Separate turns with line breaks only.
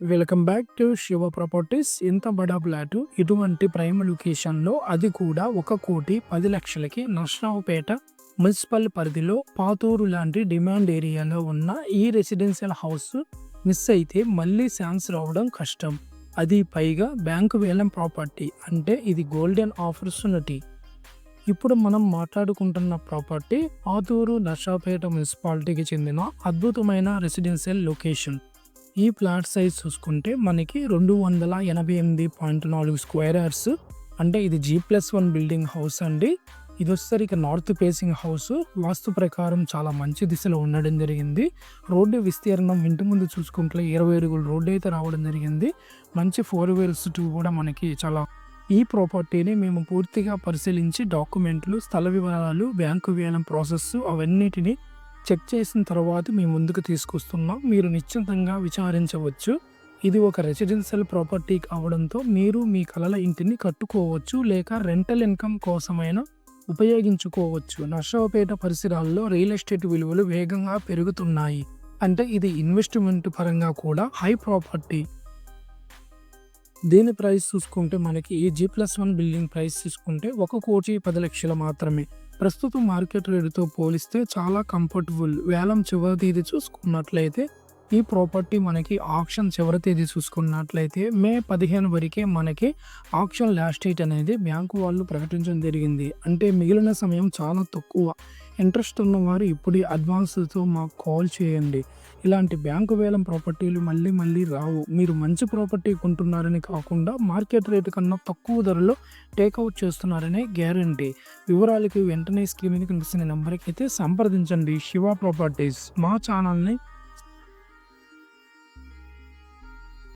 Welcome back to Shiva properties ఇంత బడా flat ఇటువంటి ప్రైమ్ లొకేషన్లో అది కూడా ఒక కోటి పది లక్షలకి నర్సరావుపేట మున్సిపల్ పరిధిలో పాతూరు లాంటి డిమాండ్ ఏరియాలో ఉన్న ఈ రెసిడెన్షియల్ హౌస్ మిస్ అయితే మళ్ళీ ఛాన్స్ రావడం కష్టం. అది పైగా బ్యాంకు వేలం ప్రాపర్టీ అంటే ఇది గోల్డెన్ ఆపర్చునిటీ ఇప్పుడు మనం మాట్లాడుకుంటున్న ప్రాపర్టీ ఆతూరు నర్సాపేట మున్సిపాలిటీకి చెందిన అద్భుతమైన రెసిడెన్షియల్ లొకేషన్ ఈ ప్లాట్ సైజ్ చూసుకుంటే మనకి రెండు వందల ఎనభై ఎనిమిది పాయింట్ నాలుగు స్క్వేర్ యార్డ్స్. అంటే ఇది G plus one building house అండి. ఇది వచ్చేసరికి నార్త్ ఫేసింగ్ హౌస్. వాస్తు ప్రకారం చాలా మంచి దిశలో ఉండడం జరిగింది. రోడ్డు విస్తీర్ణం ఇంటి ముందు చూసుకుంటే ఇరవై అడుగులు రోడ్డు అయితే రావడం జరిగింది. మంచి ఫోర్ వీల్స్ టూ కూడా మనకి చాలా ఈ ప్రాపర్టీని మేము పూర్తిగా పరిశీలించి డాక్యుమెంట్లు స్థల వివరాలు బ్యాంకు వేలం ప్రాసెస్ అవన్నిటిని చెక్ చేసిన తర్వాత మీ ముందుకు తీసుకొస్తున్నాం. మీరు నిశ్చింతంగా విచారించవచ్చు. ఇది ఒక రెసిడెన్షియల్ ప్రాపర్టీ కావడంతో మీరు మీ కలల ఇంటిని కట్టుకోవచ్చు లేక రెంటల్ ఇన్కమ్ కోసమైనా ఉపయోగించుకోవచ్చు. నర్సరావుపేట పరిసరాల్లో రియల్ ఎస్టేట్ విలువలు వేగంగా పెరుగుతున్నాయి. అంటే ఇది ఇన్వెస్ట్మెంట్ పరంగా కూడా హై ప్రాపర్టీ. దీని ప్రైస్ చూసుకుంటే మనకి ఈ G plus one building price చూసుకుంటే ఒక కోటి పది లక్షలు మాత్రమే. ప్రస్తుతం మార్కెట్ రేటుతో పోలిస్తే చాలా కంఫర్టబుల్. వేలం చివరి తేదీ చూసుకున్నట్లయితే ఈ ప్రాపర్టీ మనకి ఆప్షన్ చివరి తేదీ చూసుకున్నట్లయితే మే పదిహేను వరకే మనకి ఆప్షన్ లాస్ట్ డేట్ అనేది బ్యాంకు వాళ్ళు ప్రకటించడం జరిగింది. అంటే మిగిలిన సమయం చాలా తక్కువ. ఇంట్రెస్ట్ ఉన్నవారు ఇప్పుడు అడ్వాన్స్తో మాకు కాల్ చేయండి. ఇలాంటి బ్యాంకు వేలం ప్రాపర్టీలు మళ్ళీ మళ్ళీ రావు. మీరు మంచి ప్రాపర్టీ కొంటున్నారని కాకుండా మార్కెట్ రేటు కన్నా తక్కువ ధరలో టేక్అవుట్ చేస్తున్నారనే గ్యారంటీ వివరాలకి వెంటనే స్క్రీన్ కనిపిస్తున్న నెంబర్కి అయితే సంప్రదించండి. శివ ప్రాపర్టీస్ మా ఛానల్ని